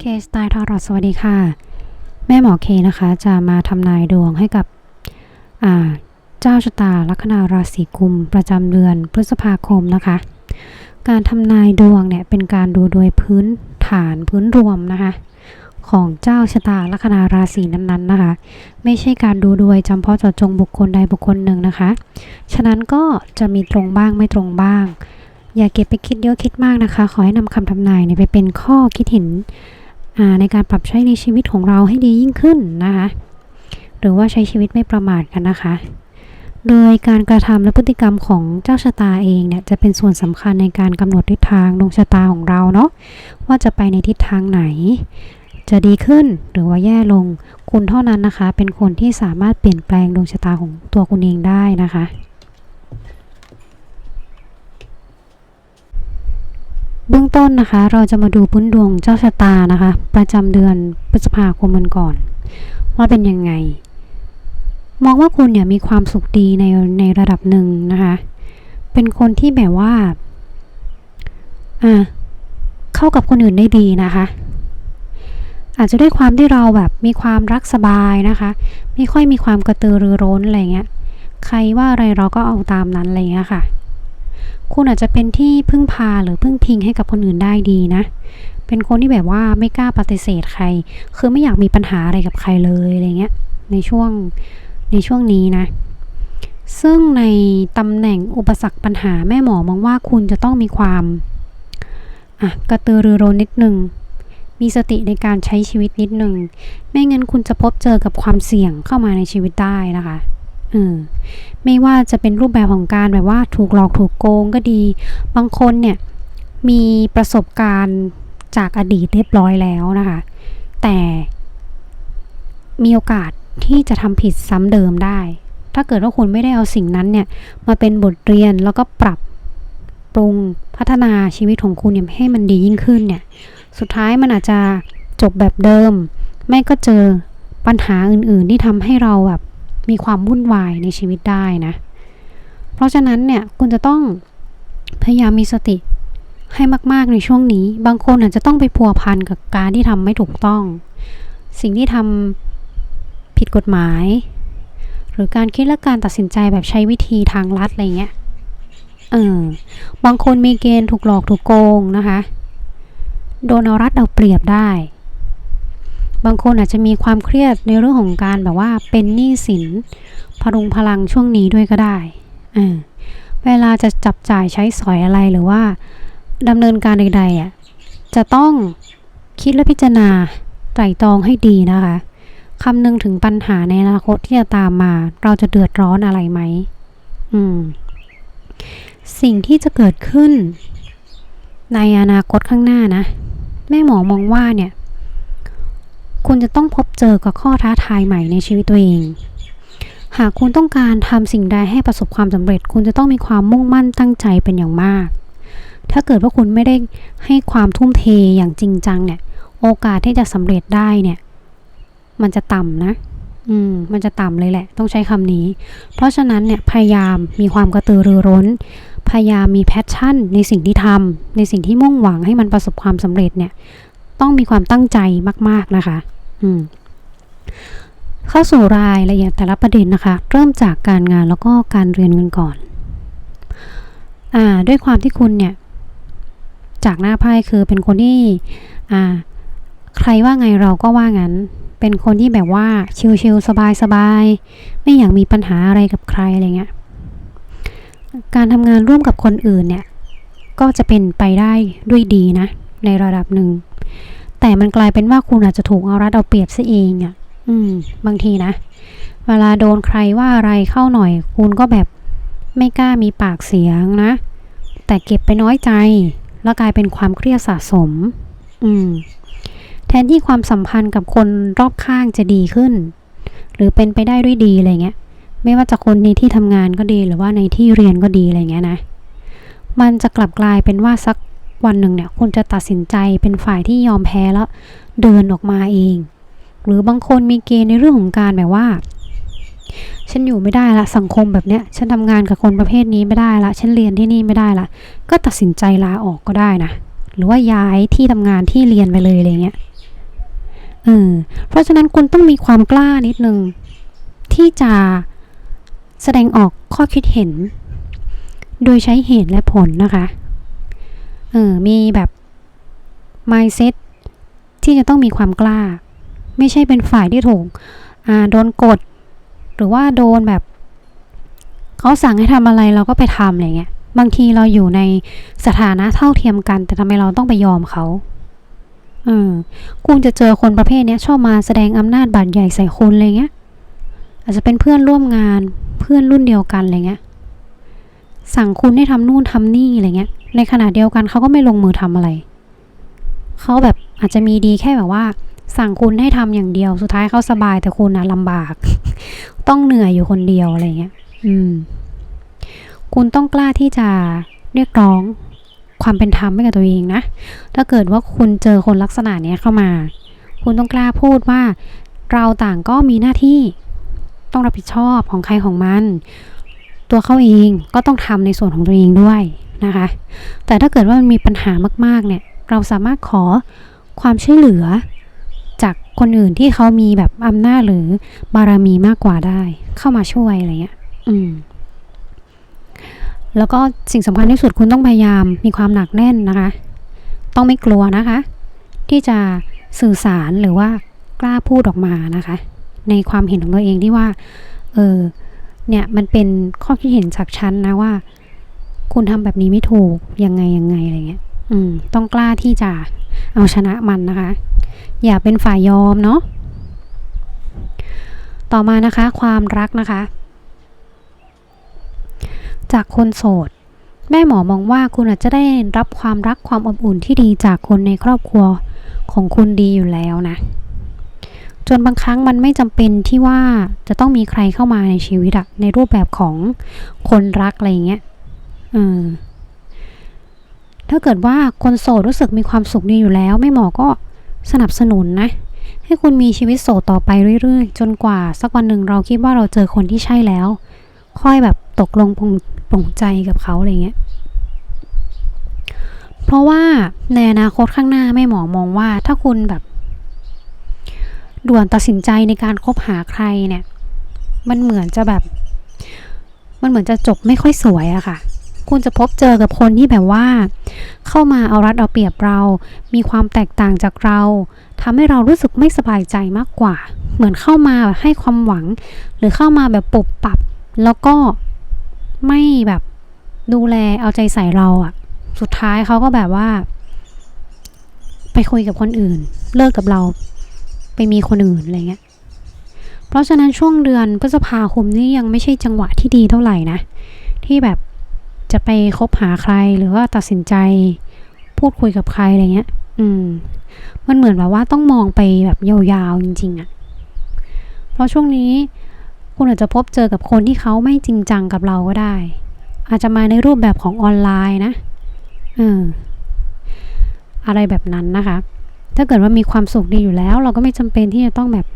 เคสไตล์ทอรอดสวัสดีค่ะ แม่หมอเคนะคะ จะมาทำนายดวงให้กับเจ้าชะตาลัคนาราศีกุม ประจำเดือนพฤษภาคมนะคะ การทำนายดวงเนี่ยเป็นการดูโดยพื้นฐานพื้นรวมนะคะของเจ้าชะตาลัคนาราศีนั้นๆนะคะ ไม่ใช่การดูโดยจำเพาะเจาะจงบุคคลใดบุคคลหนึ่งนะคะ ฉะนั้นก็จะมีตรงบ้างไม่ตรงบ้าง อย่าเก็บไปคิดเยอะคิดมากนะคะ ขอให้นำคำทำนายเนี่ยไปเป็นข้อคิดเห็น ในการปรับใช้ในชีวิตของเราให้ดียิ่งขึ้นนะคะ หรือว่าใช้ชีวิตไม่ประมาทกันนะคะ โดยการกระทำและพฤติกรรมของเจ้าชะตาเองเนี่ยจะเป็นส่วนสำคัญในการกำหนดทิศทางดวงชะตาของเราเนาะว่าจะไปในทิศทางไหน จะดีขึ้นหรือว่าแย่ลงคุณเท่านั้นนะคะ เป็นคนที่สามารถเปลี่ยนแปลงดวงชะตาของตัวคุณเองได้นะคะ เบื้องต้นนะคะ เราจะมาดูพื้นดวงเจ้าชะตานะคะ ประจำเดือนพฤษภาคมมันก่อน ว่าเป็นยังไง มองว่าคุณเนี่ยมีความสุขดีในในระดับหนึ่งนะคะ เป็นคนที่แบบว่าอ่าเข้ากับคนอื่นได้ดีนะคะ อาจจะด้วยความที่เราแบบมีความรักสบายนะคะ ไม่ค่อยมีความกระตือรือร้นอะไรเงี้ย ใครว่าอะไรเราก็เอาตามนั้นอะไรเงี้ยค่ะ คุณอาจจะเป็นที่พึ่งพาหรือพึ่งพิงให้กับคนอื่นได้ดีนะ เป็นคนที่แบบว่าไม่กล้าปฏิเสธใคร คือไม่อยากมีปัญหาอะไรกับใครเลยอะไรเงี้ย ในช่วงในช่วงนี้นะ ซึ่งในตำแหน่งอุปสรรคปัญหาแม่หมอมองว่าคุณจะต้องมีความอะกระตือรือร้นนิดนึงมีสติในการใช้ชีวิตนิดหนึ่ง ไม่งั้นคุณจะพบเจอกับความเสี่ยงเข้ามาในชีวิตได้นะคะ เออไม่ว่าจะเป็นรูปแบบของการแบบว่าถูกหลอกถูกโกงก็ดี บางคนเนี่ยมีประสบการณ์จากอดีตเรียบร้อยแล้วนะคะ แต่มีโอกาสที่จะทำผิดซ้ำเดิมได้ ถ้าเกิดว่าคุณไม่ได้เอาสิ่งนั้นเนี่ยมาเป็นบทเรียนแล้วก็ปรับปรุงพัฒนาชีวิตของคุณเนี่ยให้มันดียิ่งขึ้นเนี่ย สุดท้ายมันอาจจะจบแบบเดิม ไม่ก็เจอปัญหาอื่นๆที่ทำให้เราแบบ มีความวุ่นวายในชีวิตได้นะ เพราะฉะนั้นเนี่ยคุณจะต้องพยายามมีสติให้มาก ๆ ในช่วงนี้ บางคนอาจจะต้องไปพัวพันกับการที่ทำไม่ถูกต้อง สิ่งที่ทำผิดกฎหมาย หรือการคิดและการตัดสินใจแบบใช้วิธีทางลัดอะไรเงี้ย เออ บางคนมีเกณฑ์ถูกหลอกถูกโกงนะคะ โดนเอารัดเอาเปรียบได้ บางคนอาจจะมีความเครียดในเรื่องของการแบบว่าเป็นหนี้สินพรุงพลังช่วงนี้ด้วยก็ได้เออเวลาจะจับจ่ายใช้สอยอะไรหรือว่าดำเนินการใดๆอะจะต้องคิดและพิจารณาไตร่ตรองให้ดีนะคะคำนึงถึงปัญหาในอนาคตที่จะตามมา เราจะเดือดร้อนอะไรไหมอืม สิ่งที่จะเกิดขึ้น ในอนาคตข้างหน้านะ แม่หมอมองว่าเนี่ย คุณจะต้องพบเจอกับข้อท้าทายใหม่ในชีวิตตัวเอง หากคุณต้องการทำสิ่งใดให้ประสบความสำเร็จ คุณจะต้องมีความมุ่งมั่นตั้งใจเป็นอย่างมาก ถ้าเกิดว่าคุณไม่ได้ให้ความทุ่มเทอย่างจริงจังเนี่ย โอกาสที่จะสำเร็จได้เนี่ย มันจะต่ำนะ อืม มันจะต่ำเลยแหละ ต้องใช้คำนี้ เพราะฉะนั้นเนี่ยพยายามมีความกระตือรือร้น พยายามมีแพชชั่น ในสิ่งที่ทำในสิ่งที่มุ่งหวังให้มันประสบความสำเร็จเนี่ย ต้องมีความตั้งใจมาก ๆนะคะ อืมเข้าสู่รายละเอียดแต่ละประเด็นนะคะ เริ่มจากการงานแล้วก็การเรียนกันก่อน อ่า ด้วยความที่คุณเนี่ย จากหน้าไพ่คือเป็นคนที่ อ่า ใครว่าไงเราก็ว่างั้น เป็นคนที่แบบว่าชิลๆสบายๆไม่อยากมีปัญหาอะไรกับใครอะไรเงี้ย การทำงานร่วมกับคนอื่นเนี่ย ก็จะเป็นไปได้ด้วยดีนะ ในระดับหนึ่ง แต่มันกลายเป็นว่าคุณอาจจะถูกเอารัดเอาเปรียบซะเองอะ่ะ อืม บางทีนะ เวลาโดนใครว่าอะไรเข้าหน่อย คุณก็แบบไม่กล้ามีปากเสียงนะ แต่เก็บไปน้อยใจ แล้วกลายเป็นความเครียดสะสม อืม แทนที่ความสัมพันธ์กับคนรอบข้างจะดีขึ้น หรือเป็นไปได้ด้วยดีอะไรเงี้ย ไม่ว่าจะคนในที่ทำงานก็ดีหรือว่าในที่เรียนก็ดีอะไรเงี้ยนะ มันจะกลับกลายเป็นว่าสัก วันหนึ่งเนี่ยคุณจะตัดสินใจเป็นฝ่ายที่ยอมแพ้แล้วเดินออกมาเอง หรือบางคนมีเกณฑ์ในเรื่องของการแบบว่า ฉันอยู่ไม่ได้ละสังคมแบบเนี้ย ฉันทำงานกับคนประเภทนี้ไม่ได้ละฉันเรียนที่นี่ไม่ได้ละก็ตัดสินใจลาออกก็ได้นะหรือว่าย้ายที่ทำงานที่เรียนไปเลยอะไรเงี้ยเออเพราะฉะนั้นคุณต้องมีความกล้านิดนึงที่จะแสดงออกข้อคิดเห็น โดยใช้เหตุและผลนะคะ เออมีแบบ mindset ที่จะต้องมีความกล้า ไม่ใช่เป็นฝ่ายที่ถูกอ่าโดนกด หรือว่าโดนแบบ เขาสั่งให้ทำอะไรเราก็ไปทำอะไรเงี้ยบางทีเราอยู่ในสถานะเท่าเทียมกัน แต่ทำไมเราต้องไปยอมเขาอืมคุณจะเจอคนประเภทเนี้ยชอบมาแสดงอำนาจบาดใหญ่ใส่คุณอะไรเงี้ย อาจจะเป็นเพื่อนร่วมงานเพื่อนรุ่นเดียวกันอะไรเงี้ย สั่งคุณให้ทำนู่นทำนี่อะไรเงี้ย ในขณะเดียวกันเขาก็ไม่ลงมือทำอะไรเขาแบบอาจจะมีดีแค่แบบว่า สั่งคุณให้ทำอย่างเดียว สุดท้ายเขาสบายแต่คุณนะลำบาก ต้องเหนื่อยอยู่คนเดียวอะไรเงี้ย อืม คุณต้องกล้าที่จะเรียกร้องความเป็นธรรมให้กับตัวเองนะ ถ้าเกิดว่าคุณเจอคนลักษณะเนี้ยเข้ามา คุณต้องกล้าพูดว่า เราต่างก็มีหน้าที่ต้องรับผิดชอบของใครของมัน ตัวเขาเองก็ต้องทำในส่วนของตัวเองด้วย นะคะ แต่ถ้าเกิดว่ามันมีปัญหามาก ๆ เนี่ย เราสามารถขอความช่วยเหลือจากคนอื่นที่เขามีแบบอำนาจหรือบารมีมากกว่าได้ เข้ามาช่วยอะไรเงี้ย อืม แล้วก็สิ่งสำคัญที่สุดคุณต้องพยายามมีความหนักแน่นนะคะ ต้องไม่กลัวนะคะ ที่จะสื่อสารหรือว่ากล้าพูดออกมานะคะ ในความเห็นของตัวเองที่ว่า เออเนี่ยมันเป็นข้อคิดเห็นจากฉันนะว่า คุณทำแบบนี้ไม่ถูกยังไงยังไงอะไรเงี้ย อืม ต้องกล้าที่จะเอาชนะมันนะคะ อย่าเป็นฝ่ายยอมเนาะต่อมานะคะ ความรักนะคะ จากคนโสด แม่หมอมองว่าคุณอาจจะได้รับความรักความอบอุ่นที่ดีจากคนในครอบครัวของคุณดีอยู่แล้วนะจนบางครั้งมันไม่จำเป็นที่ว่าจะต้องมีใครเข้ามาในชีวิตอะในรูปแบบของคนรักอะไรเงี้ย ถ้าเกิดว่าคนโสดรู้สึกมีความสุขดีอยู่แล้วแม่หมอก็สนับสนุนนะ ให้คุณมีชีวิตโสดต่อไปเรื่อยๆ จนกว่าสักวันหนึ่งเราคิดว่าเราเจอคนที่ใช่แล้ว ค่อยแบบตกลงปลงงใจกับเขาอะไรเงี้ยเพราะว่าในอนาคตข้างหน้าแม่หมอมองว่าถ้าคุณแบบ ด่วนตัดสินใจในการคบหาใครเนี่ย มันเหมือนจะแบบ มันเหมือนจะจบไม่ค่อยสวยอะค่ะ คุณจะพบเจอกับคนที่แบบว่า เข้ามาเอารัดเอาเปรียบเรา มีความแตกต่างจากเราทำให้เรารู้สึกไม่สบายใจมากกว่า เหมือนเข้ามาแบบให้ความหวัง หรือเข้ามาแบบปุบปับ แล้วก็ไม่แบบดูแลเอาใจใส่เราอะสุดท้ายเขาก็แบบว่า ไปคุยกับคนอื่น เลิกกับเรา ไปมีคนอื่นอะไรเงี้ยเพราะฉะนั้นช่วงเดือนพฤษภาคมนี่ยังไม่ใช่จังหวะที่ดีเท่าไหร่นะ ที่แบบ จะไปคบหาใครหรือว่าตัดสินใจพูดคุยกับใครอะไรเงี้ย อืม มันเหมือนแบบว่าต้องมองไปแบบยาวๆจริงๆอะเพราะช่วงนี้คุณอาจจะพบเจอกับคนที่เขาไม่จริงจังกับเราก็ได้ อาจจะมาในรูปแบบของออนไลน์นะเอออะไรแบบนั้นนะคะ ถ้าเกิดว่ามีความสุขดีอยู่แล้ว เราก็ไม่จำเป็นที่จะต้องแบบ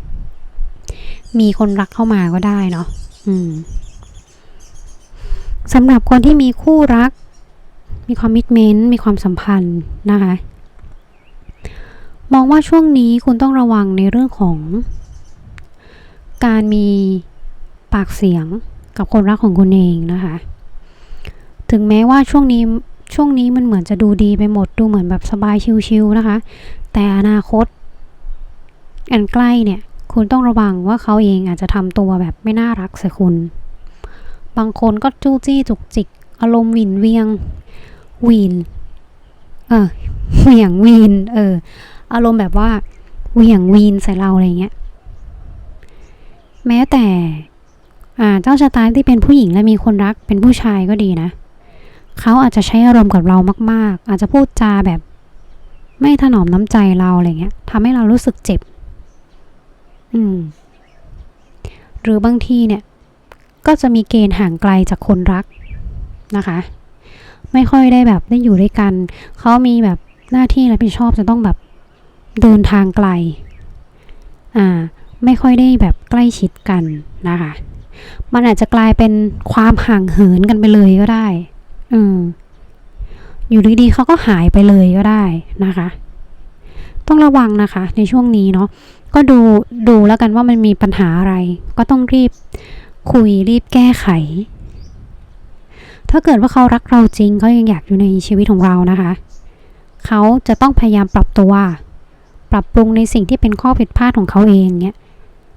มีคนรักเข้ามาก็ได้เนาะ อืม สำหรับคนที่มีคู่รัก มีความมิตเมนต์มีความสัมพันธ์นะคะ มองว่าช่วงนี้คุณต้องระวังในเรื่องของ การมีปากเสียงกับคนรักของคุณเองนะคะ ถึงแม้ว่าช่วงนี้ช่วงนี้มันเหมือนจะดูดีไปหมดดูเหมือนแบบสบายชิวๆนะคะ แต่อนาคต อันใกล้เนี่ย คุณต้องระวังว่าเขาเองอาจจะทำตัวแบบไม่น่ารักใส่คุณ บางคนก็จู้จี้จุกจิก อารมณ์หวินเวียงวีนเออเหวี่ยงวีน เออ อารมณ์แบบว่าเหวี่ยงวีนใส่เราอะไรเงี้ย แม้แต่ อ่า เจ้าชะตาที่เป็นผู้หญิงและมีคนรักเป็นผู้ชายก็ดีนะ เขาอาจจะใช้อารมณ์กับเรามาก ๆ อาจจะพูดจาแบบ ไม่ถนอมน้ำใจเราอะไรเงี้ยทำให้เรารู้สึกเจ็บ อืม หรือบางทีเนี่ย ก็จะมีเกณฑ์ห่างไกลจากคนรักนะคะ ไม่ค่อยได้แบบได้อยู่ด้วยกัน เขามีแบบหน้าที่รับผิดชอบจะต้องแบบเดินทางไกล อ่า ไม่ค่อยได้แบบใกล้ชิดกันนะคะ มันอาจจะกลายเป็นความห่างเหินกันไปเลยก็ได้ อืม อยู่ดีๆเขาก็หายไปเลยก็ได้นะคะ ต้องระวังนะคะ ในช่วงนี้เนาะ ก็ดูดูแล้วกันว่ามันมีปัญหาอะไร ก็ต้องรีบ คุยรีบแก้ไข ถ้าเกิดว่าเขารักเราจริงเขายังอยากอยู่ในชีวิตของเรานะคะ เขาจะต้องพยายามปรับตัว ปรับปรุงในสิ่งที่เป็นข้อผิดพลาดของเขาเองเนี่ย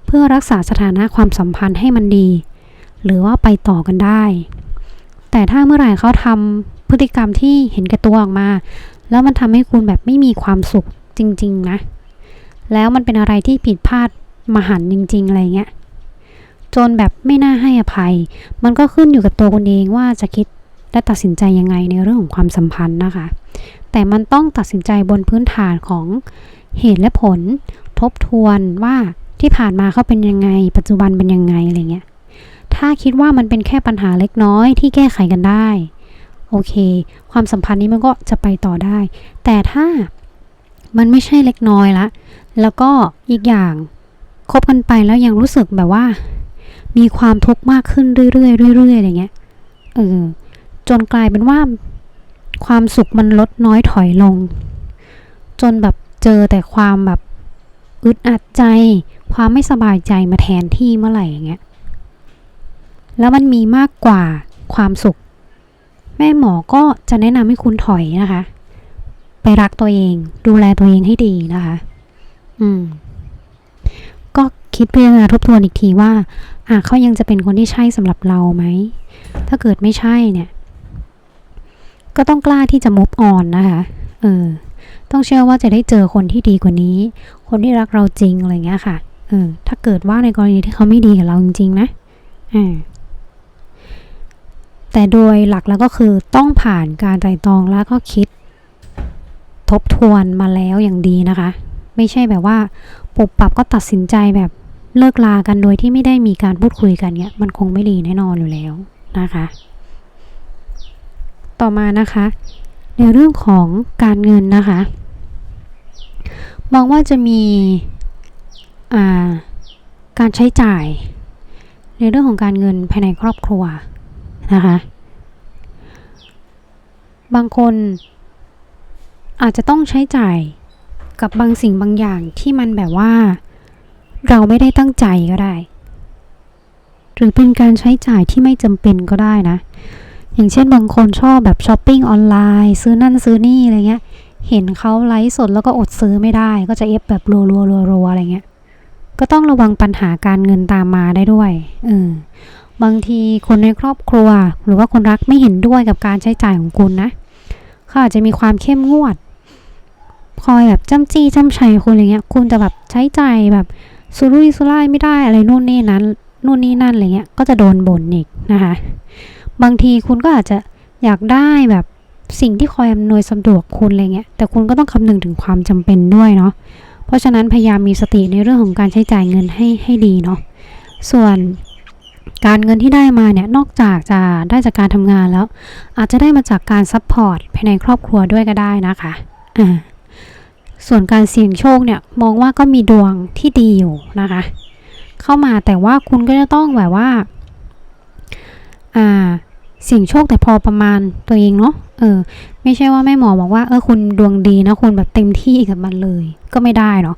เพื่อรักษาสถานะความสัมพันธ์ให้มันดี หรือว่าไปต่อกันได้ แต่ถ้าเมื่อไหร่เขาทำพฤติกรรมที่เห็นแก่ตัวออกมา แล้วมันทำให้คุณแบบไม่มีความสุขจริง ๆ นะ แล้วมันเป็นอะไรที่ผิดพลาดมหันต์จริง ๆ อะไรเงี้ย จนแบบไม่น่าให้อภัย มันก็ขึ้นอยู่กับตัวคุณเองว่าจะคิดและตัดสินใจยังไงในเรื่องของความสัมพันธ์นะคะ แต่มันต้องตัดสินใจบนพื้นฐานของเหตุและผล ทบทวนว่าที่ผ่านมาเขาเป็นยังไง ปัจจุบันเป็นยังไงอะไรเงี้ย ถ้าคิดว่ามันเป็นแค่ปัญหาเล็กน้อยที่แก้ไขกันได้ โอเค ความสัมพันธ์นี้มันก็จะไปต่อได้ แต่ถ้ามันไม่ใช่เล็กน้อยละ แล้วก็อีกอย่างคบกันไปแล้วยังรู้สึกแบบว่า มีความทุกข์มากขึ้นเรื่อยๆเรื่อยๆอะไรเงี้ยเออจนกลายเป็นว่า ความสุขมันลดน้อยถอยลง จนแบบเจอแต่ความแบบอึดอัดใจ ความไม่สบายใจมาแทนที่เมื่อไหร่อย่างเงี้ยแล้วมันมีมากกว่าความสุข แม่หมอก็จะแนะนำให้คุณถอยนะคะ ไปรักตัวเอง ดูแลตัวเองให้ดีนะคะ อืม คิดพิจารณาทบทวนอีกทีว่าอะเขายังจะเป็นคนที่ใช่สำหรับเราไหม ถ้าเกิดไม่ใช่เนี่ย ก็ต้องกล้าที่จะมุฟออนนะคะเออต้องเชื่อว่าจะได้เจอคนที่ดีกว่านี้ คนที่รักเราจริงอะไรเงี้ยค่ะเออถ้าเกิดว่าในกรณีที่เขาไม่ดีกับเราจริงๆนะอ่าแต่โดยหลักแล้วก็คือต้องผ่านการไตร่ตรองแล้วก็คิดทบทวนมาแล้วอย่างดีนะคะ ไม่ใช่แบบว่าปุบปรับก็ตัดสินใจแบบ เลิกลากันโดยที่ไม่ได้มีการพูดคุยกันเนี่ยมันคงไม่ดีแน่นอนอยู่แล้วนะคะ ต่อมานะคะ ในเรื่องของการเงินนะคะ มองว่าจะมีาการใช้จ่าย ในเรื่องของการเงินภายในครอบครัวนะคะ บางคนอาจจะต้องใช้จ่ายกับบางสิ่งบางอย่างที่มันแบบว่า เราไม่ได้ตั้งใจก็ได้ หรือเป็นการใช้จ่ายที่ไม่จำเป็นก็ได้นะ อย่างเช่นบางคนชอบแบบช้อปปิ้งออนไลน์ ซื้อนั่นซื้อนี่อะไรเงี้ย เห็นเขาไลฟ์สดแล้วก็อดซื้อไม่ได้ ก็จะเอฟแบบรัวรัวรัวรัวอะไรเงี้ย ก็ต้องระวังปัญหาการเงินตามมาได้ด้วยเออบางทีคนในครอบครัว หรือว่าคนรักไม่เห็นด้วยกับการใช้จ่ายของคุณนะเขาอาจจะมีความเข้มงวด คอยแบบจ้ำจี้จ้ำชัยคุณอะไรเงี้ย คุณจะแบบใช้จ่ายแบบ สุรุ่ยสุร่ายไม่ได้อะไรนู่นนี่นั้นนู่นนี่นั่นอะไรเงี้ยก็จะโดนบ่นอีกนะคะ บางทีคุณก็อาจจะอยากได้แบบสิ่งที่คอยอำนวยสะดวกคุณอะไรเงี้ยแต่คุณก็ต้องคำนึงถึงความจำเป็นด้วยเนาะเพราะฉะนั้นพยายามมีสติในเรื่องของการใช้จ่ายเงินให้ให้ดีเนาะส่วนการเงินที่ได้มาเนี่ยนอกจากจะได้จากการทำงานแล้ว อาจจะได้มาจากการซัพพอร์ตภายในครอบครัวด้วยก็ได้นะคะอ่า ส่วนการเสี่ยงโชคเนี่ยมองว่าก็มีดวงที่ดีอยู่นะคะ เข้ามาแต่ว่าคุณก็จะต้องแบบว่าอ่าเสี่ยงโชคแต่พอประมาณตัวเองเนาะเออ ไม่ใช่ว่าแม่หมอบอกว่าเออคุณดวงดีนะคุณแบบเต็มที่กับมันเลย ก็ไม่ได้เนาะ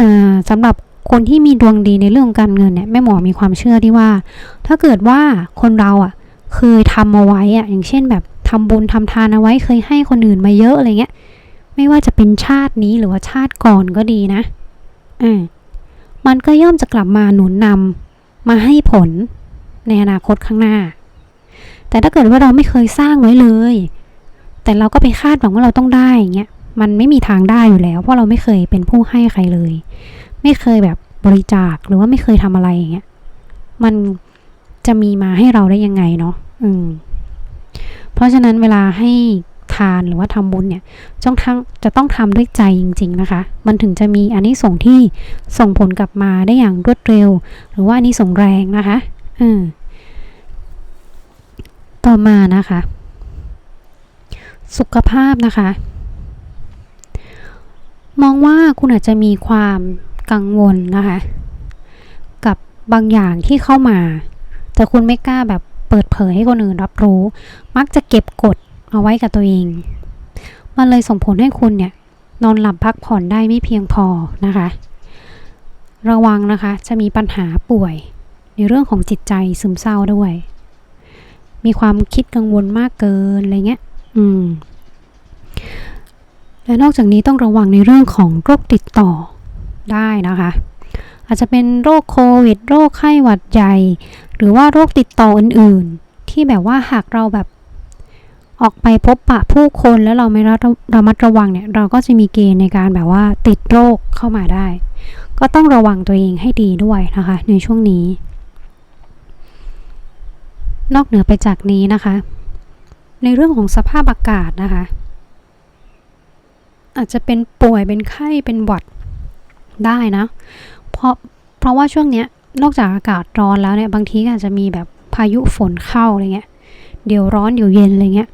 อ่าสำหรับคนที่มีดวงดีในเรื่องการเงินเนี่ยแม่หมอมีความเชื่อที่ว่า ถ้าเกิดว่าคนเราอะ่ะเคยทำเอาไว้อะ่ะอย่างเช่นแบบทำบุญทำทานเอาไว้เคยให้คนอื่นมาเยอะอะไรเงี้ย ไม่ว่าจะเป็นชาตินี้หรือว่าชาติก่อนก็ดีนะอ่ามันก็ย่อมจะกลับมาหนุนนำมาให้ผลในอนาคตข้างหน้า แต่ถ้าเกิดว่าเราไม่เคยสร้างไว้เลย แต่เราก็ไปคาดหวังว่าเราต้องได้อย่างเงี้ย มันไม่มีทางได้อยู่แล้ว เพราะเราไม่เคยเป็นผู้ให้ใครเลย ไม่เคยแบบบริจาคหรือว่าไม่เคยทำอะไรอย่างเงี้ย มันจะมีมาให้เราได้ยังไงเนาะ อืม เพราะฉะนั้นเวลาให้ ทานหรือว่าทำบุญเนี่ยจ้องทั้งจะต้องทำด้วยใจจริง ๆนะคะ มันถึงจะมีอันนี้ส่งที่ส่งผลกลับมาได้อย่างรวดเร็ว หรือว่าอันนี้ส่งแรงนะคะอืมต่อมานะคะ สุขภาพนะคะ มองว่าคุณอาจจะมีความกังวลนะคะ กับบางอย่างที่เข้ามา แต่คุณไม่กล้าแบบเปิดเผยให้คนอื่นรับรู้ มักจะเก็บกด เอาไว้กับตัวเอง มันเลยส่งผลให้คุณเนี่ยนอนหลับพักผ่อนได้ไม่เพียงพอนะคะ ระวังนะคะจะมีปัญหาป่วยในเรื่องของจิตใจซึมเศร้าด้วย มีความคิดกังวลมากเกินอะไรเงี้ย อืม และนอกจากนี้ต้องระวังในเรื่องของโรคติดต่อได้นะคะ อาจจะเป็นโรคโควิด โรคไข้หวัดใหญ่ หรือว่าโรคติดต่ออื่น ๆ ที่แบบว่าหากเราแบบ ออกไปพบปะผู้คนแล้วเราไม่ระมัดระวังเนี่ยเราก็จะมีเกณฑ์ในการแบบว่าติดโรคเข้ามาได้ ก็ต้องระวังตัวเองให้ดีด้วยนะคะ ในช่วงนี้ นอกเหนือไปจากนี้นะคะ ในเรื่องของสภาพอากาศนะคะ อาจจะเป็นป่วยเป็นไข้เป็นหวัดได้นะเพราะเพราะว่าช่วงเนี้ยนอกจากอากาศร้อนแล้วเนี่ยบางทีอาจจะมีแบบพายุฝนเข้าอะไรเงี้ยเดี๋ยวร้อนเดี๋ยวเย็นอะไรเงี้ย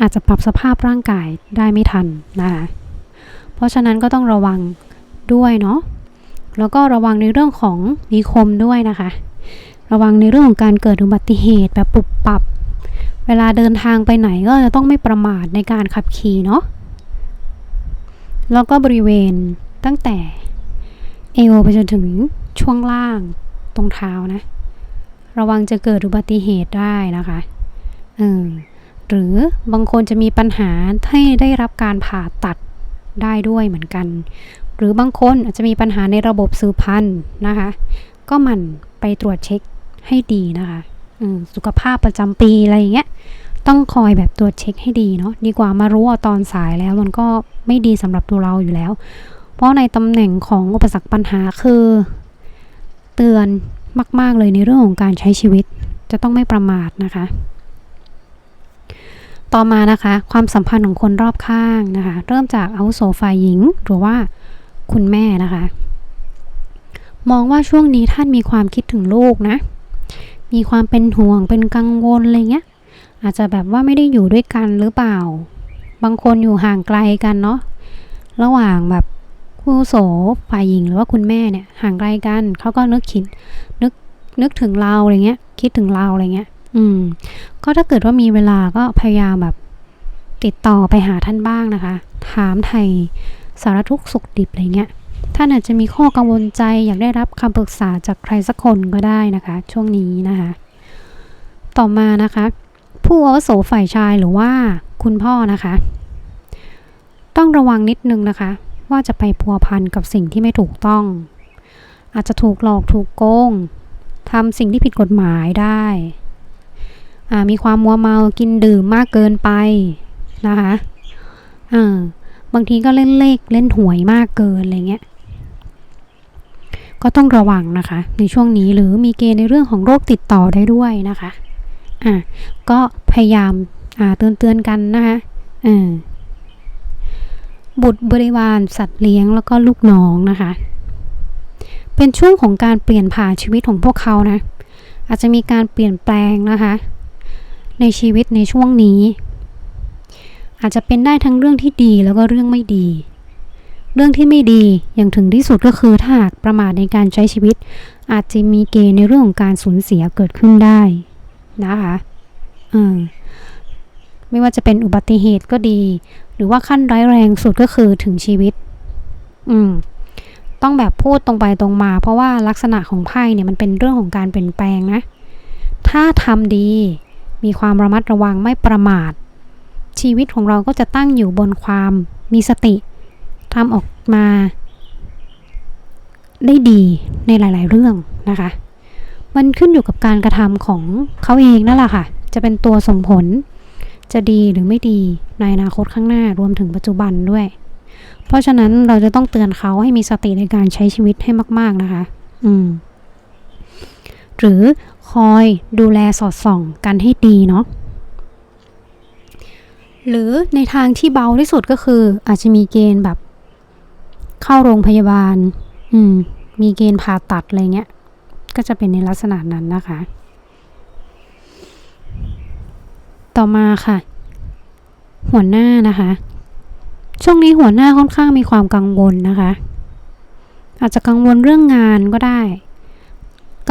อาจจะปรับสภาพร่างกายได้ไม่ทันนะคะเพราะฉะนั้นก็ต้องระวังด้วยเนาะแล้วก็ระวังในเรื่องของมีคมด้วยนะคะ ระวังในเรื่องของการเกิดอุบัติเหตุแบบปุบปับ เวลาเดินทางไปไหนก็จะต้องไม่ประมาทในการขับขี่เนาะแล้วก็บริเวณตั้งแต่เอวไปจนถึงช่วงล่างตรงเท้านะ ระวังจะเกิดอุบัติเหตุได้นะคะเออ หรือบางคนจะมีปัญหาให้ได้รับการผ่าตัดได้ด้วยเหมือนกัน หรือบางคนอาจจะมีปัญหาในระบบสืบพันธุ์นะคะ ก็มันไปตรวจเช็คให้ดีนะคะสุขภาพประจำปีอะไรอย่างเงี้ยต้องคอยแบบตรวจเช็คให้ดีเนาะดีกว่ามารู้เอาตอนสายแล้วมันก็ไม่ดีสำหรับตัวเราอยู่แล้ว เพราะในตำแหน่งของอุปสรรคปัญหาคือ เตือนมาก ๆเลยในเรื่องของการใช้ชีวิต จะต้องไม่ประมาทนะคะ ต่อมานะคะ ความสัมพันธ์ของคนรอบข้างนะคะ เริ่มจากอาวุโสฝ่ายหญิง หรือว่าคุณแม่นะคะ มองว่าช่วงนี้ท่านมีความคิดถึงลูกนะ มีความเป็นห่วงเป็นกังวลอะไรเงี้ยอาจจะแบบว่าไม่ได้อยู่ด้วยกันหรือเปล่า บางคนอยู่ห่างไกลกันเนาะระหว่างแบบผู้โสฝ่ายหญิงหรือว่าคุณแม่เนี่ยห่างไกลกันเขาก็นึกคิดนึกนึกถึงเราอะไรเงี้ยคิดถึงเราอะไรเงี้ย อืม ก็ถ้าเกิดว่ามีเวลาก็พยายามแบบติดต่อไปหาท่านบ้างนะคะ ถามไทยสารทุกข์สุขดิบอะไรเงี้ย ท่านอาจจะมีข้อกังวลใจอยากได้รับคำปรึกษาจากใครสักคนก็ได้นะคะ ช่วงนี้นะคะ ต่อมานะคะ ผู้อาวุโสฝ่ายชายหรือว่าคุณพ่อนะคะ ต้องระวังนิดนึงนะคะ ว่าจะไปพัวพันกับสิ่งที่ไม่ถูกต้อง อาจจะถูกหลอกถูกโกงทำสิ่งที่ผิดกฎหมายได้ มีความมัวเมากินดื่มมากเกินไปนะคะบางทีก็เล่นเลขเล่นหวยมากเกินอะไรเงี้ยก็ต้องระวังนะคะ ในช่วงนี้หรือมีเกณฑ์ในเรื่องของโรคติดต่อได้ด้วยนะคะอะก็พยายามอ่าเตือนเตือนกันนะคะอ่าบุตรบริวารสัตว์เลี้ยงแล้วก็ลูกน้องนะคะ เป็นช่วงของการเปลี่ยนผ่านชีวิตของพวกเขานะ อาจจะมีการเปลี่ยนแปลงนะคะ ในชีวิตในช่วงนี้ อาจจะเป็นได้ทั้งเรื่องที่ดีแล้วก็เรื่องไม่ดี เรื่องที่ไม่ดีอย่างถึงที่สุดก็คือถ้าหากประมาทในการใช้ชีวิต อาจจะมีเกณฑ์ในเรื่องของการสูญเสียเกิดขึ้นได้นะคะอืมไม่ว่าจะเป็นอุบัติเหตุก็ดี หรือว่าขั้นร้ายแรงสุดก็คือถึงชีวิต อืม ต้องแบบพูดตรงไปตรงมา เพราะว่าลักษณะของไพ่เนี่ยมันเป็นเรื่องของการเปลี่ยนแปลงนะ ถ้าทำดี มีความระมัดระวังไม่ประมาท ชีวิตของเราก็จะตั้งอยู่บนความมีสติทำออกมา ได้ดีในหลาย ๆ เรื่องนะคะ มันขึ้นอยู่กับการกระทำของเขาเองนั่นแหละค่ะ จะเป็นตัวส่งผล จะดีหรือไม่ดีในอนาคตข้างหน้ารวมถึงปัจจุบันด้วย เพราะฉะนั้นเราจะต้องเตือนเขาให้มีสติในการใช้ชีวิตให้มาก ๆ นะคะ อืมหรือ คอยดูแลสอดส่องกันให้ดีเนาะหรือในทางที่เบาที่สุดก็คือ อาจจะมีเกณฑ์แบบ เข้าโรงพยาบาล อืม มีเกณฑ์ผ่าตัดอะไรเงี้ย ก็จะเป็นในลักษณะนั้นนะคะ ต่อมาค่ะ หัวหน้านะคะ ช่วงนี้หัวหน้าค่อนข้างมีความกังวลนะคะ อาจจะกังวลเรื่องงานก็ได้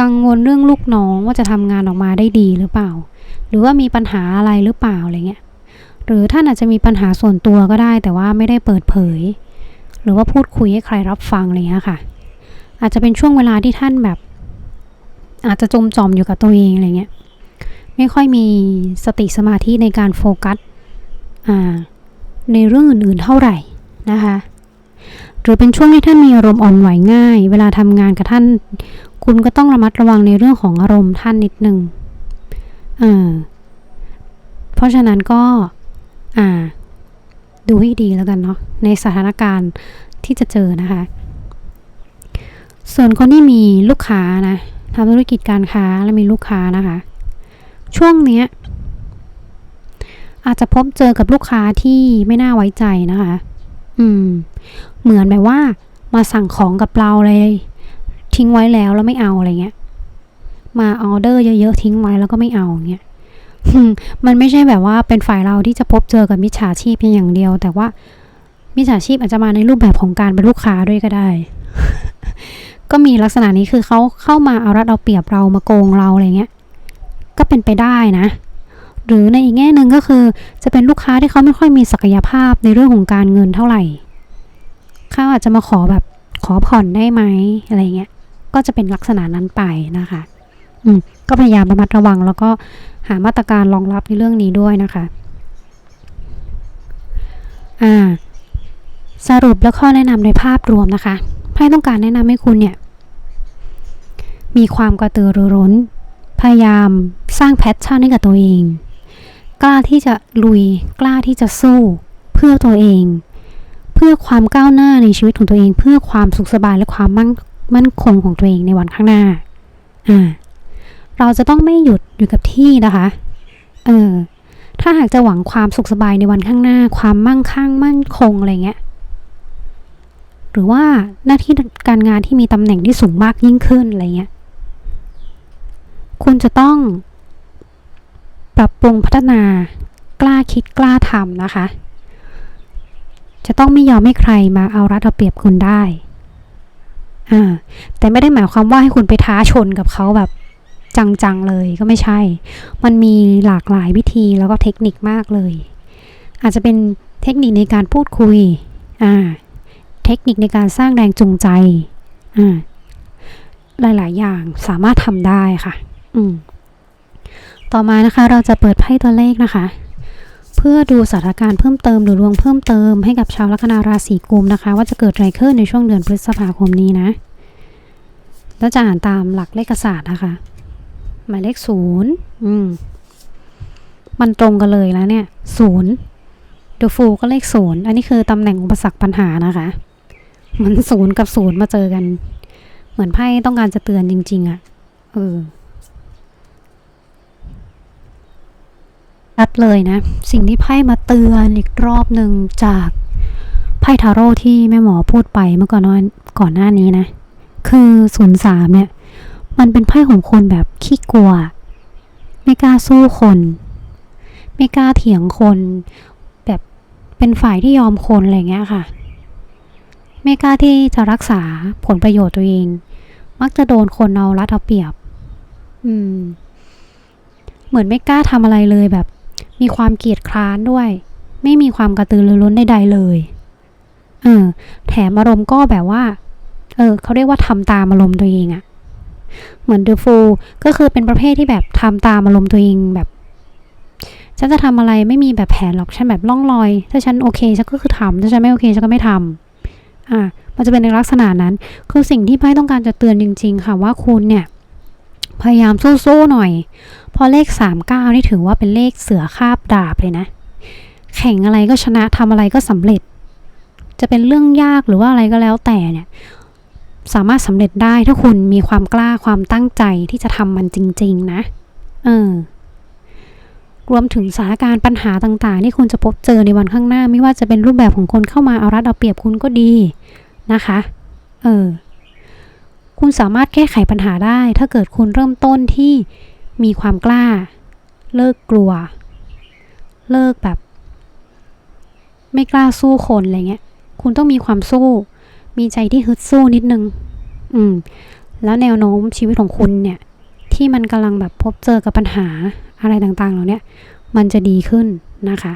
กังวลเรื่องลูกน้องว่าจะทำงานออกมาได้ดีหรือเปล่า หรือว่ามีปัญหาอะไรหรือเปล่าอะไรเงี้ยหรือท่านอาจจะมีปัญหาส่วนตัวก็ได้ แต่ว่าไม่ได้เปิดเผย หรือว่าพูดคุยให้ใครรับฟังอะไรเงี้ยค่ะ อาจจะเป็นช่วงเวลาที่ท่านแบบ อาจจะจมจอมอยู่กับตัวเองอะไรเงี้ยไม่ค่อยมีสติสมาธิในการโฟกัสในเรื่องอื่นๆเท่าไหร่นะคะหรือเป็นช่วงที่ท่านมีอารมณ์อ่อนไหวง่าย เวลาทำงานกับท่าน คุณก็ต้องระมัดระวังในเรื่องของอารมณ์ท่านนิดนึงอ่าเพราะฉะนั้นก็อ่า ดูให้ดีแล้วกันเนาะในสถานการณ์ที่จะเจอนะคะ ส่วนคนที่มีลูกค้านะทำธุรกิจการค้าและมีลูกค้านะคะ ช่วงเนี้ยอาจจะพบเจอกับลูกค้าที่ไม่น่าไว้ใจนะคะ อืม เหมือนแบบว่ามาสั่งของกับเราเลย ทิ้งไว้แล้วแล้วไม่เอาอะไรเงี้ย มาออเดอร์เยอะๆทิ้งไว้แล้วก็ไม่เอาเงี้ยมันไม่ใช่แบบว่าเป็นฝ่ายเราที่จะพบเจอกับมิจฉาชีพเพียงอย่างเดียว แต่ว่ามิจฉาชีพอาจจะมาในรูปแบบของการเป็นลูกค้าด้วยก็ได้ ก็มีลักษณะนี้คือเขาเข้ามาเอารัดเอาเปรียบเรามาโกงเราอะไรเงี้ย ก็เป็นไปได้นะ หรือในอีกแง่หนึ่งก็คือ จะเป็นลูกค้าที่เขาไม่ค่อยมีศักยภาพในเรื่องของการเงินเท่าไหร่เขาอาจจะมาขอแบบขอผ่อนได้ไหมอะไรเงี้ย ก็จะเป็นลักษณะนั้นไปนะคะอืมก็พยายามระมัดระวัง แล้วก็หามาตรการรองรับในเรื่องนี้ด้วยนะคะอ่าสรุปและข้อแนะนำในภาพรวมนะคะไพ่ต้องการแนะนำให้คุณเนี่ย มีความกระตือรือร้น พยายามสร้างแพชชั่นให้กับตัวเอง กล้าที่จะลุย กล้าที่จะสู้ เพื่อตัวเอง เพื่อความก้าวหน้าในชีวิตของตัวเอง เพื่อความสุขสบายและความมั่น มั่นคงของตัวเองในวันข้างหน้า อ่า เราจะต้องไม่หยุดอยู่กับที่นะคะ เออ ถ้าหากจะหวังความสุขสบายในวันข้างหน้า ความมั่งคั่งมั่นคงอะไรเงี้ย หรือว่าหน้าที่การงานที่มีตำแหน่งที่สูงมากยิ่งขึ้นอะไรเงี้ย คุณจะต้อง ปรับปรุงพัฒนากล้าคิดกล้าทำนะคะ จะต้องไม่ยอมให้ใครมาเอารัดเอาเปรียบคุณได้ อ่าแต่ไม่ได้หมายความว่าให้คุณไปท้าชนกับเขาแบบจังๆเลยก็ไม่ใช่ มันมีหลากหลายวิธีแล้วก็เทคนิคมากเลย อาจจะเป็นเทคนิคในการพูดคุย อ่า เทคนิคในการสร้างแรงจูงใจ อ่า หลายๆ อย่างสามารถทำได้ค่ะ อืม ต่อมานะคะเราจะเปิดไพ่ตัวเลขนะคะ พื่อดูสถานการณ์เพิ่มเติมหรือดวงเพิ่มเติมให้กับชาวลัคนาราศีกุมนะคะ ว่าจะเกิดอะไรขึ้นในช่วงเดือนพฤษภาคมนี้นะ แล้วจะอ่านตามหลักเลขศาสตร์นะคะ หมายเลขศูนย์อืมมันตรงกันเลยแล้วเนี่ยศูนย์เดอะฟูก็เลขศูนย์อันนี้คือตำแหน่งอุปสรรคปัญหานะคะ มันศูนย์กับศูนย์มาเจอกัน เหมือนไพ่ต้องการจะเตือนจริง ๆอะ่ะเออ ชัดเลยนะ สิ่งที่ไพ่มาเตือนอีกรอบหนึ่งจากไพ่ทาโร่ที่แม่หมอพูดไปเมื่อก่อนนอนก่อนหน้านี้นะ คือศูนย์สามเนี่ย มันเป็นไพ่ของคนแบบขี้กลัว ไม่กล้าสู้คน ไม่กล้าเถียงคน แบบเป็นฝ่ายที่ยอมคนอะไรเงี้ยค่ะ ไม่กล้าที่จะรักษาผลประโยชน์ตัวเอง มักจะโดนคนเอารัดเอาเปรียบ อืมเหมือนไม่กล้าทำอะไรเลยแบบ มีความเกียจคร้านด้วย ไม่มีความกระตือรือร้นใดๆเลยเออแถมอารมณ์ก็แบบว่า เออเขาเรียกว่าทำตามอารมณ์ตัวเองอะเหมือนเดอะฟูก็คือเป็นประเภทที่แบบทำตามอารมณ์ตัวเองแบบฉันจะทำอะไรไม่มีแบบแผนหรอกฉันแบบล่องลอย ถ้าฉันโอเคฉันก็คือทำถ้าฉันไม่โอเคฉันก็ไม่ทำอ่า มันจะเป็นในลักษณะนั้น คือสิ่งที่ไพ่ต้องการจะเตือนจริง ๆ ค่ะว่าคุณเนี่ย พยายามสู้ๆหน่อย เพราะเลขสามเก้านี่ถือว่าเป็นเลขเสือคาบดาบเลยนะ แข่งอะไรก็ชนะทำอะไรก็สำเร็จ จะเป็นเรื่องยากหรือว่าอะไรก็แล้วแต่เนี่ย สามารถสำเร็จได้ถ้าคุณมีความกล้าความตั้งใจที่จะทำมันจริง ๆ นะ เออรวมถึงสถานการณ์ปัญหาต่างๆ ที่คุณจะพบเจอในวันข้างหน้า ไม่ว่าจะเป็นรูปแบบของคนเข้ามาเอารัดเอาเปรียบคุณก็ดีนะคะ เออ คุณสามารถแก้ไขปัญหาได้ ถ้าเกิดคุณเริ่มต้นที่ มีความกล้า เลิกกลัว เลิกแบบ ไม่กล้าสู้คนอะไรเงี้ย คุณต้องมีความสู้ มีใจที่ฮึดสู้นิดนึง อืม แล้วแนวโน้มชีวิตของคุณเนี่ย ที่มันกำลังแบบพบเจอกับปัญหาอะไรต่างๆเหล่านี้มันจะดีขึ้นนะคะ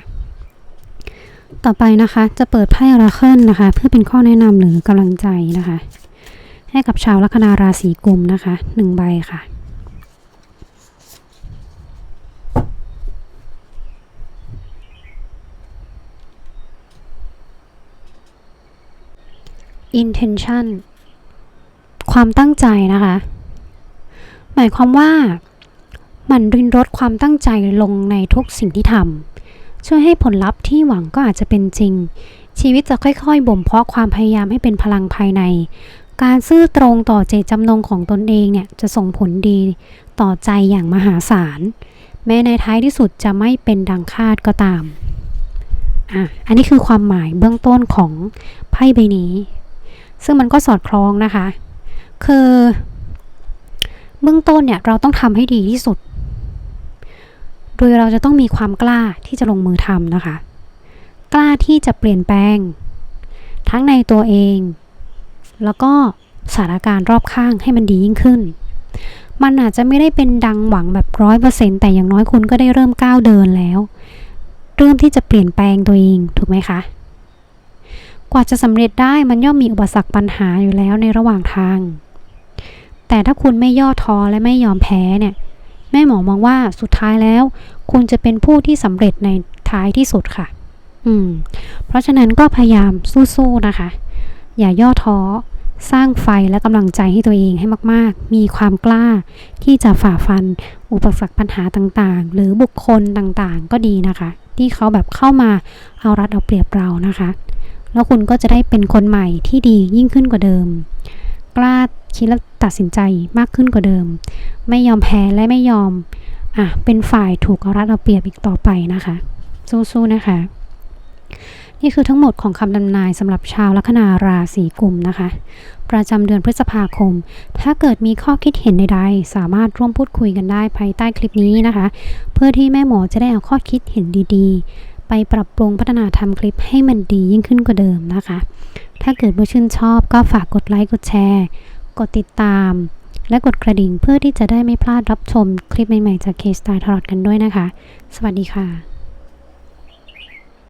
ต่อไปนะคะ จะเปิดไพ่ราเคิลนะคะ เพื่อเป็นข้อแนะนำหรือกำลังใจนะคะ ให้กับชาวลัคนาราศีกุมนะคะหนึ่งใบค่ะ intention ความตั้งใจนะคะ หมายความว่ามันรินรดความตั้งใจลงในทุกสิ่งที่ทำช่วยให้ผลลัพธ์ที่หวังก็อาจจะเป็นจริง ชีวิตจะค่อยๆบ่มเพาะความพยายามให้เป็นพลังภายใน การซื่อตรงต่อเจตจำนงของตนเองเนี่ยจะส่งผลดีต่อใจอย่างมหาศาล แม้ในท้ายที่สุดจะไม่เป็นดังคาดก็ตามอะอันนี้คือความหมายเบื้องต้นของไพ่ใบนี้ ซึ่งมันก็สอดคล้องนะคะ คือเบื้องต้นเนี่ยเราต้องทำให้ดีที่สุด โดยเราจะต้องมีความกล้าที่จะลงมือทำนะคะ กล้าที่จะเปลี่ยนแปลง ทั้งในตัวเอง แล้วก็สถานการณ์รอบข้างให้มันดียิ่งขึ้น มันอาจจะไม่ได้เป็นดังหวังแบบร้อยเปอร์เซ็นแต่อย่างน้อยคุณก็ได้เริ่มก้าวเดินแล้ว เริ่มที่จะเปลี่ยนแปลงตัวเองถูกไหมคะ กว่าจะสำเร็จได้มันย่อมมีอุปสรรคปัญหาอยู่แล้วในระหว่างทาง แต่ถ้าคุณไม่ย่อท้อและไม่ยอมแพ้เนี่ย แม่หมอมองว่าสุดท้ายแล้ว คุณจะเป็นผู้ที่สำเร็จในท้ายที่สุดค่ะ อืม เพราะฉะนั้นก็พยายามสู้ๆนะคะ อย่าย่อท้อ สร้างไฟและกำลังใจให้ตัวเองให้มาก ๆ มีความกล้าที่จะฝ่าฟัน อุปสรรคปัญหาต่างๆ หรือบุคคลต่างๆ ก็ดีนะคะ ที่เขาแบบเข้ามาเอารัดเอาเปรียบเรานะคะ แล้วคุณก็จะได้เป็นคนใหม่ที่ดียิ่งขึ้นกว่าเดิม กล้าคิดและตัดสินใจมากขึ้นกว่าเดิม ไม่ยอมแพ้และไม่ยอมอะเป็นฝ่ายถูกเอารัดเอาเปรียบอีกต่อไปนะคะ สู้ๆนะคะ นี่คือทั้งหมดของคำทำนายสำหรับชาวลัคนาราศีกุมนะคะ ประจำเดือนพฤษภาคม ถ้าเกิดมีข้อคิดเห็นใดๆ สามารถร่วมพูดคุยกันได้ภายใต้คลิปนี้นะคะ เพื่อที่แม่หมอจะได้เอาข้อคิดเห็นดีๆ ไปปรับปรุงพัฒนาทำคลิปให้มันดียิ่งขึ้นกว่าเดิมนะคะ ถ้าเกิดว่าชื่นชอบก็ฝากกดไลค์กดแชร์ กดติดตาม และกดกระดิ่งเพื่อที่จะได้ไม่พลาดรับชมคลิปใหม่ๆจากเคสไตล์ทอร์กันด้วยนะคะ สวัสดีค่ะ